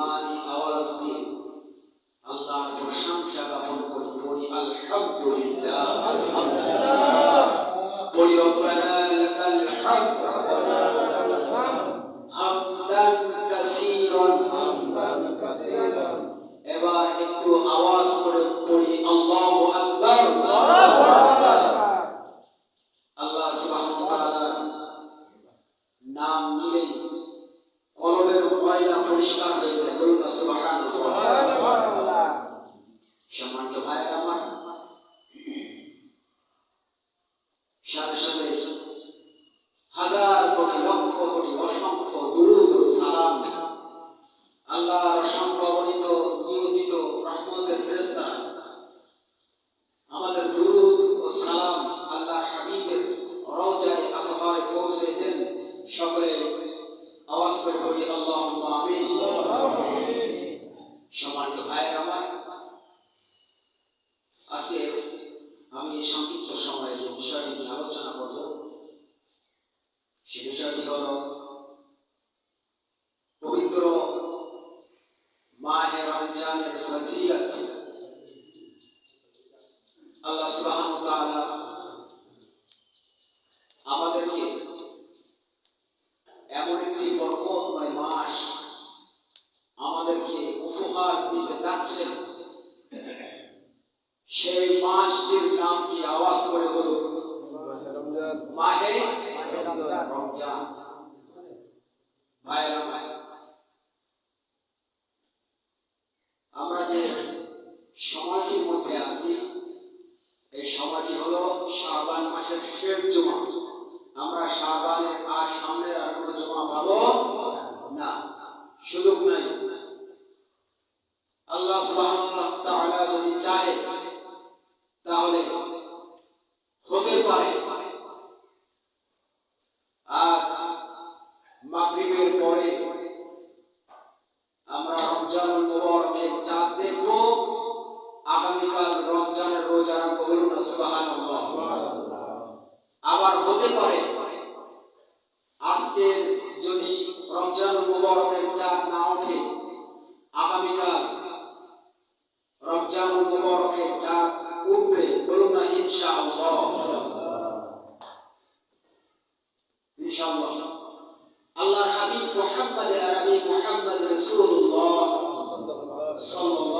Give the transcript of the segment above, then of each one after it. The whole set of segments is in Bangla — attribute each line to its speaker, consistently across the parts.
Speaker 1: ইমানি আওয়াজ দিয়ে আল্লাহর প্রশংসা জ্ঞাপন করি পড়ি আলহামদুলিল্লাহ আলহামদুলিল্লাহ। পড়ি রব্বানা লাকাল হামদ। হামদান কাসীরান। এবার একটু আওয়াজ করে পড়ি আল্লাহু আকবার। এই সংক্ষিপ্ত সময়ে যে বিষয়টি নিয়ে আলোচনা করব, সে বিষয়টি হল পবিত্র মাহে রমজানের আল্লাহ তাআলা আমাদেরকে এমন একটি বরকতময় মাস আমাদেরকে উপহার দিতে যাচ্ছেন সেই মাসটির নাম কি আওয়াজ করে বলুন মাহে রমজান ভাইরা ভাই আমরা যে সময়টির মধ্যে আছি এই সময়টি হলো শাবান মাসের শেষ জমা আমরা শাবানের আর সামনের আর কোনো জমা পাবো না সুযোগ নাই। আল্লাহ তাআলা যদি চায় তাহলে হতে পারে। আজ মাগরিবের পরে আমরা রমজানুল মুবারকের চাঁদ দেখব। আগামীকাল রমজানের রোজা রাখব বলুন না সুবহানাল্লাহ। আবার হতে পারে। আজকে যদি রমজান মুবারকের চাঁদ না ওঠে আগামীকাল রমজান মুবারকের চাঁদ উঠবে বলুন না ইনশাআল্লাহ। ইনশাআল্লাহ। আল্লাহর হাবিব মুহাম্মদ আরবি মুহাম্মদ রাসূলুল্লাহ। সাল্লাল্লাহু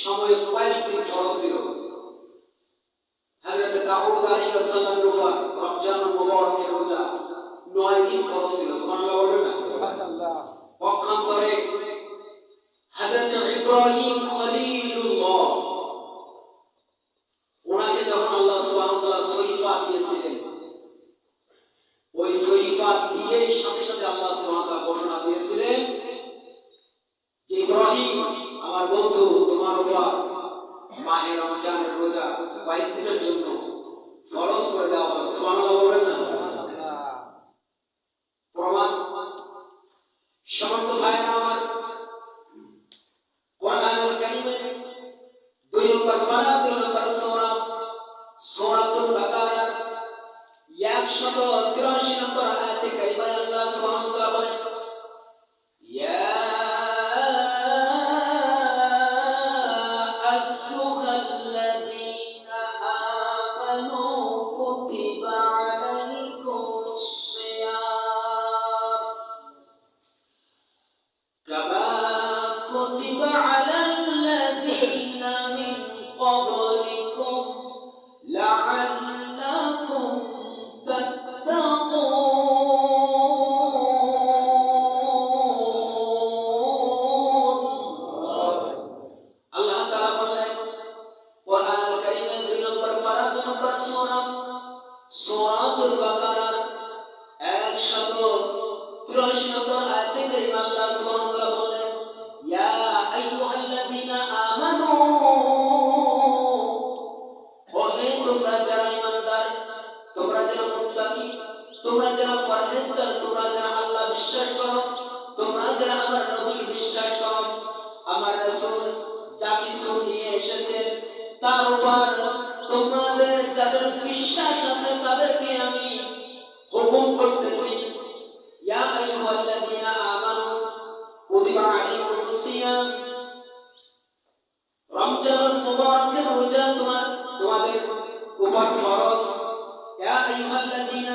Speaker 1: সময় কয়েকদিন ফরজ ছিল হযরত দাউদ আলাইহিস সালাম বল রমজান মুবারকের রোজা নয় দিন ফরজ ছিল সুবহানাল্লাহ বলেন না? পক্ষান্তরে হযরত ইব্রাহিম খলিলুল্লাহ ওনাকে যখন আল্লাহ সুবহানাহু ওয়া তাআলা সহিফা দিয়েছিলেন ওই সহিফা দিয়েই কয়েকদিনের জন্য ফরজ করে দেওয়া হলো সুবহানাল্লাহ বলেন না প্রমাণ সমর্থ ভাইরা আমার কোরআনুল কারীমের দুই নম্বর পারা দুই নম্বর 183 নম্বর আয়াতে কারিমায় আল্লাহ সুবহানাহু ওয়া বলেন তোমরা যারা পরহেজগার তোমরা যারা আল্লাহ বিশ্বাস করো, তোমরা যারা আমার নবীকে বিশ্বাস করো, আমার রাসূল যা কিছু নিয়ে এসেছেন তার উপর তোমাদের যাদের বিশ্বাস আছে, তাদেরকে আমি হুকুম করতেছি। ইয়া আইয়ুহাল্লাযীনা আমানু কুতিবা আলাইকুমুস সিয়াম। রমজান মুবারকের রোজা তোমাদের উপর ফরজ। ইয়া আইয়ুহাল্লাযীনা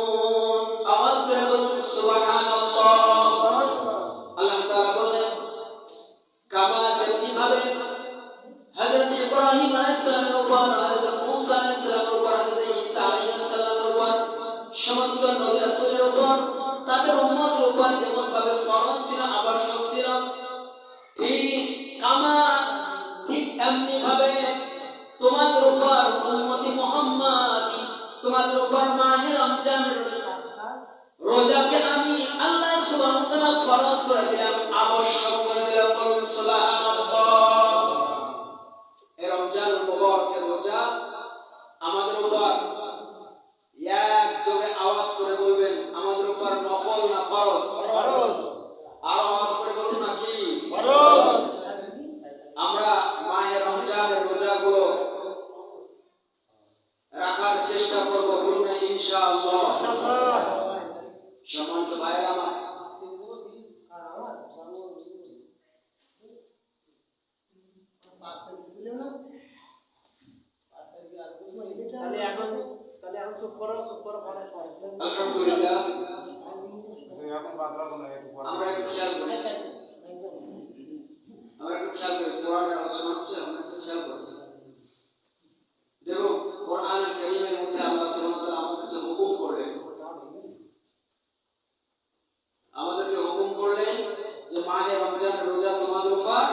Speaker 1: তোমাদের উপর উম্মতি মুহাম্মদ তোমাদের উপর মাহে রমজান রোজাকে আমি আল্লাহ সুবহানাহু ওয়া তাআলা ফরজ করে দিলাম আবশ্যক করে দিলাম বলুন সুবহানাল্লাহ এই রমজান মুবারকের রোজা আমাদের উপর এক যোগে আওয়াজ করে বলবেন আমাদের উপর নফল না ফরজ
Speaker 2: ফরজ
Speaker 1: আর আওয়াজ করে বলুন না কি
Speaker 2: ফরজ
Speaker 1: আমরা মাহে রমজানের রোজাগুলো রাখার চেষ্টা করব বলুন না ইনশাআল্লাহ
Speaker 2: ইনশাআল্লাহ
Speaker 1: সম্মানিত ভাইয়েরা আমার
Speaker 2: তাহলে এখন তাহলে এখন চুপ করো চুপ করো পরে
Speaker 1: আলহামদুলিল্লাহ
Speaker 3: এখন বাদলাবো না একটু পরে।
Speaker 1: আমরা একটু খেয়াল করি আমরা একটু খেয়াল করি কোরআনের আলোচনা হচ্ছে আমরা একটু খেয়াল করি দেখো কোরআনের কারিমের মধ্যে আল্লাহ সুবহানাহু ওয়া তাআলা আমাদেরকে হুকুম করলেন আমাদেরকে হুকুম করলেন যে মাহে রমজানের রোজা তোমাদের উপর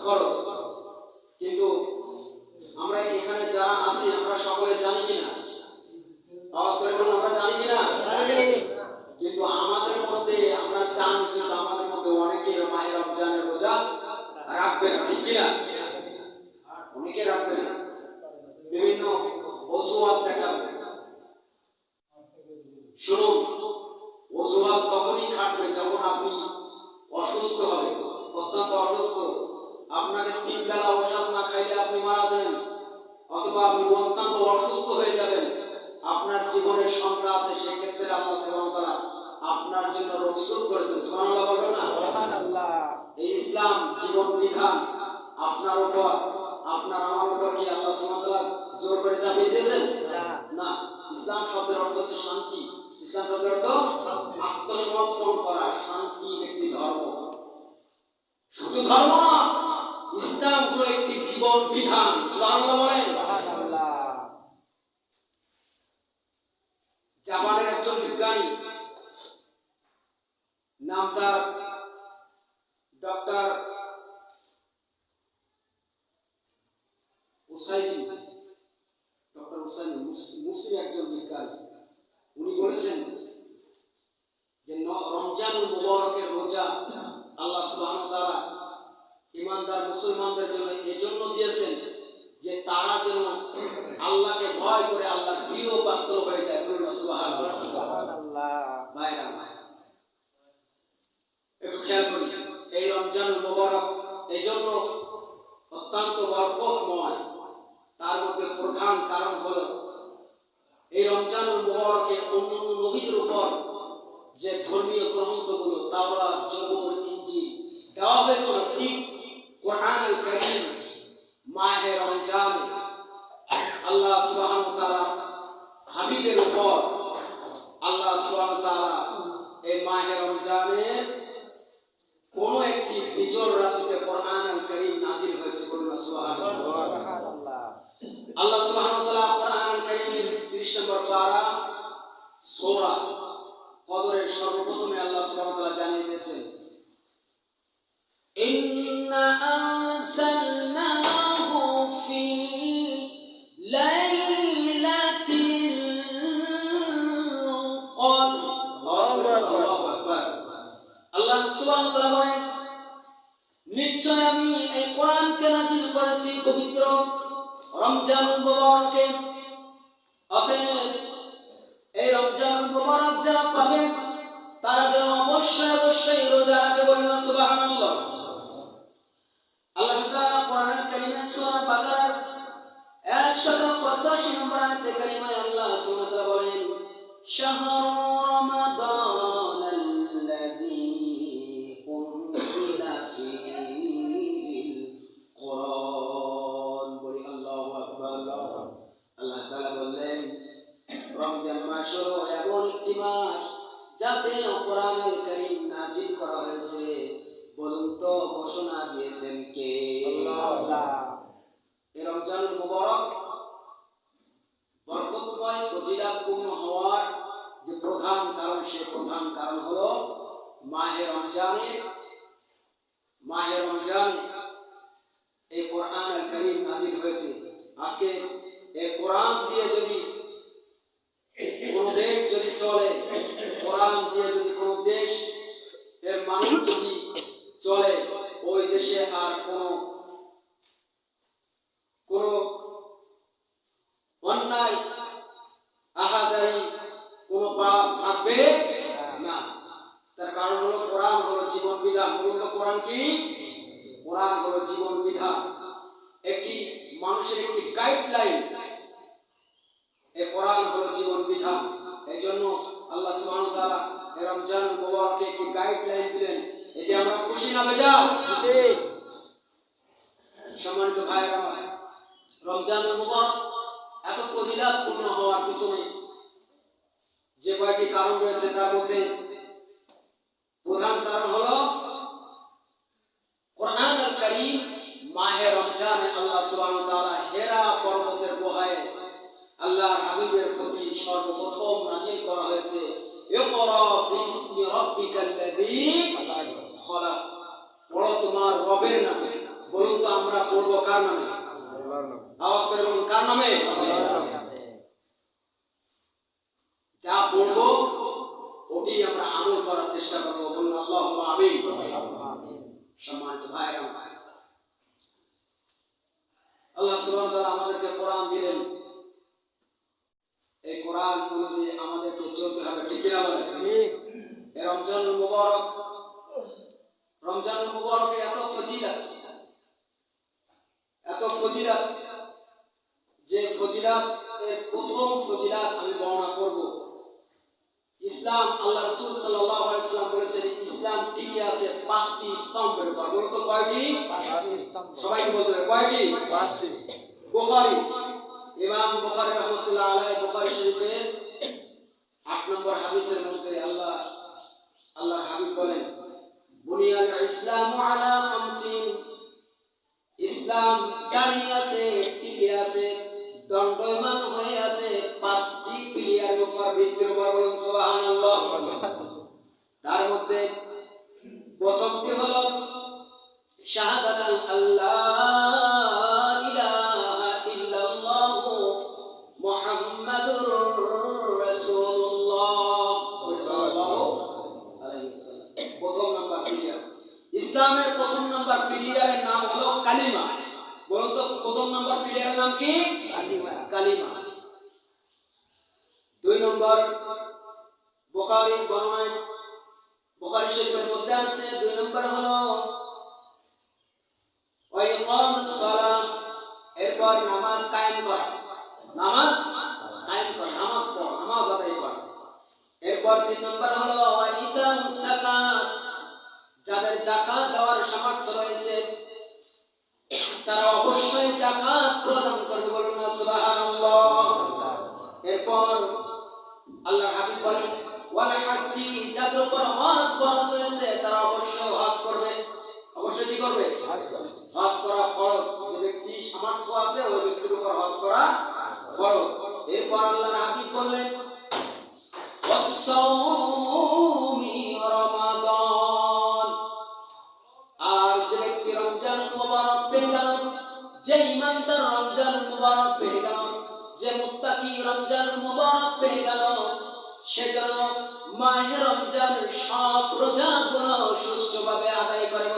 Speaker 1: ফরজ কিন্তু আমরা এখানে যারা আছি আমরা সকলে জানি কিনা আওয়াজ করে বলুন আমরা জানি কিনা কিন্তু আমাদের মধ্যে আমরা জানি কিন্তু আমাদের মধ্যে অনেকে মায়ের রমজানের রোজা রাখবে না ঠিক কিনা অনেকে রাখবে না বিভিন্ন অজুহাত দেখাবে শুনুন অজুহাত তখনই খাটবে যখন আপনি অসুস্থ হবে অত্যন্ত অসুস্থ। আপনাকে তিন বেলা ওষুধ না খাইলে আপনি মারা যাবেন অথবা আপনি অত্যন্ত অসুস্থ হয়ে যাবেন। আপনার জীবনের সংখ্যা আছে সেক্ষেত্রে আল্লাহ সুবহানাহু আপনার জন্য রসুল করেছেন। সুবহানাল্লাহ বলবেন না?
Speaker 2: সুবহানাল্লাহ।
Speaker 1: এই ইসলাম জীবন বিধান আপনার উপর আপনার আমার উপর কি আল্লাহ সুবহানাহু জোর করে চাপিয়ে দিয়েছেন?
Speaker 2: না।
Speaker 1: ইসলাম শব্দের অর্থ হচ্ছে শান্তি। ইসলাম শব্দের অর্থ আত্মসমর্পণ করা শান্তির একটি ধর্ম। শুধু ধর্ম না ইসলাম হলো একটি জীবন বিধান। সুবহানাল্লাহ বলেন। জাপানের একজন বিজ্ঞানী নাম তার ডক্টর উসাইনি ডক্টর উসাইনি মুস- মুসলিম একজন বিজ্ঞানী উনি বলেছেন যে ন- রমজানুল মুবারকের রোজা আল্লাহ সুবহানাহু ওয়া ইমানদার মুসলমানদের জন্য এজন্য দিয়েছেন যে তারা যেন আল্লাহকে ভয় করে আল্লাহর প্রিয় পাত্র হয়ে যায় বলুন ভাইরা একটু খেয়াল করি এই রমজান মোবারক এই জন্য অত্যন্ত বরকতময় তার মধ্যে প্রধান কারণ হলো এই রমজান মোবারকে অন্য অন্য নবীদের উপর যে ধর্মীয় গ্রন্থগুলো তাওরা জবর ইঞ্জিল দেওয়া হয়েছিল ঠিক কোরআনুল কারীম মাহে রমজান। হাবিবের উপর আল্লাহ সুবহানাহু ওয়া তাআলা এই মাহে রমজানের কোন একটি বিজল রাত্রিতে কোরআন কারীম নাজিল হয়েছে বলুন আল্লাহ সুবহানাহু ওয়া তাআলা কোরআন আল কারীমের 30 নম্বর পারা সূরা কদরের সর্বপ্রথমে আল্লাহ সুবহানাহু ওয়া তাআলা জানিয়ে দিয়েছেন ইন্না আনসালনাহু ফি লাইলাতিল কদর। আল্লাহু আকবার। আল্লাহ সুবহানাহু ওয়া তাআলা বলেন নিশ্চয় আমি এই কোরআনকে নাজিল করেছি পবিত্র রমজান মুবারকে। অতএব এই রমজান যারা পাবে, তারা যেন অবশ্যই অবশ্যই রোজা রাখে বলুন না সুবহানাল্লাহ। আল্লাহ তাআলা কোরআনের কারিমে সূরা বাকারার 185 নম্বর আয়াতে আল্লাহ সুবহানাহু বলেন, শাহরু রমাদান কোরআন আল কারীম নাজিল হয়েছে। আজকে এই কোরআন দিয়ে যদি কোন দেশ যদি চলে, কোরআন দিয়ে যদি কোন দেশ এর মানুষ যদি চলে, ওই দেশে আর কোনো, কোন অন্যায়, আহাজারি, কোন পাপ থাকবে না। তার কারণ হলো কোরআন হলো জীবন বিধান। বলুন তো কোরআন কি? কোরআন হলো জীবন বিধান। একটি মানুষের একটি গাইডলাইন এই কোরআন হলো জীবন বিধান। এই জন্য আল্লাহ সুবহানাহু ওয়া তাআলা রমজান মুবারকে একটি গাইডলাইন দিলেন, এতে আমরা খুশি না বেজার? সম্মানিত আমার রমজান মুবারক এত ফজিলাত পূর্ণ হওয়ার পিছনে যে কয়েকটি কারণ রয়েছে তার মধ্যে প্রধান কারণ হলো কোরআন আল কারীম মাহে রমজানে আল্লাহ সুবহানাহু ওয়া তাআলা হেরা পর্বতের গুহায় আল্লাহর হাবিবের প্রতি সর্বপ্রথম নাজিল করা হয়েছে ইকরা বিসমি রাব্বিকাল্লাযী খলাক। পড়ো তোমার রবের নামে বলুন তো আমরা পড়ব কার নামে? আওয়াজ করে বলুন কার নামে? যা পড়ব ওটি আমরা আমল করার চেষ্টা করব। বলুন আল্লাহ আমিন। সম্মানিত ভাইরা আল্লাহ সুবহানাহু ওয়া তাআলা আমাদেরকে কোরআন দিলেন। এই কোরআন অনুযায়ী আমাদেরকে চলতে হবে ঠিক কিনা এই রমজান মুবারক রমজান মুবারকে এত ফজিলত এত ফজিলত যে ফজিলত এর প্রথম ফজিলত আমি বর্ণনা করব। ইসলাম আল্লাহ রাসূল সাল্লাল্লাহু আলাইহি সাল্লাম বলেছেন ইসলাম টিকে আছে পাঁচটি স্তম্ভের উপর। বলুন কয়টি?
Speaker 2: পাঁচটি স্তম্ভ।
Speaker 1: বলতে হবে কয়টি?
Speaker 2: পাঁচটি।
Speaker 1: বুখারী ইমাম বুখারী রাহমাতুল্লাহ আলাইহি বুখারী শরীফের আট নম্বর হাদিসের মধ্যে আল্লাহ, আল্লাহর হাবিব বলেন বুনিয়াল আলা খামসিন ইসলাম দাঁড়িয়ে আছে, টিকে আছে, দণ্ডমান হয়ে আছে, পাঁচটি উপর ভিত্তির উপর বলুন, সুবহানাল্লাহ। তার মধ্যে প্রথমটি হলো শাহাদাতাল আল্লাহ ইলাহা ইল্লাল্লাহ মুহাম্মাদুর রাসূলুল্লাহ সাল্লাল্লাহু আলাইহি ওয়াসাল্লাম প্রথম নাম্বার পিলিয়ার ইসলামের প্রথম নাম্বার পিলিয়ারের নাম হলো কালিমা বলুন তো প্রথম নাম্বার পিলিয়ারের নাম কি
Speaker 2: কালিমা
Speaker 1: কালিমা দুই নম্বর বুখারী বর্ণনায় বুখারী শরীফের মধ্যে আছে দুই নম্বর হলো ওয়াইকামুস সালাহ এরপর নামাজ কায়েম করা। নামাজ কায়েম করা, নামাজ পড়া, নামাজ আদায় করা। এরপর তিন নম্বর হলো যাদের যাকাত দেওয়ার সামর্থ্য রয়েছে, তারা অবশ্যই জাকাত প্রদান করবে বলুন এরপর আল্লাহর হাবিব বলেন, ওয়াল হাজ্জি, যাদের উপর হজ ফরজ হয়েছে তারা অবশ্যই হজ করবে। অবশ্যই কি করবে? হজ করা ফরজ। যে ব্যক্তি সামর্থ্য আছে ওই ব্যক্তির উপর হজ করা ফরজ। এরপর আল্লাহর হাবিব বললেন রমজান মুবারক পেয়ে গেল, যে রমজান মুবারক পেয়ে যে রমজান পেয়ে গেল, সে যেন সব আদায় করে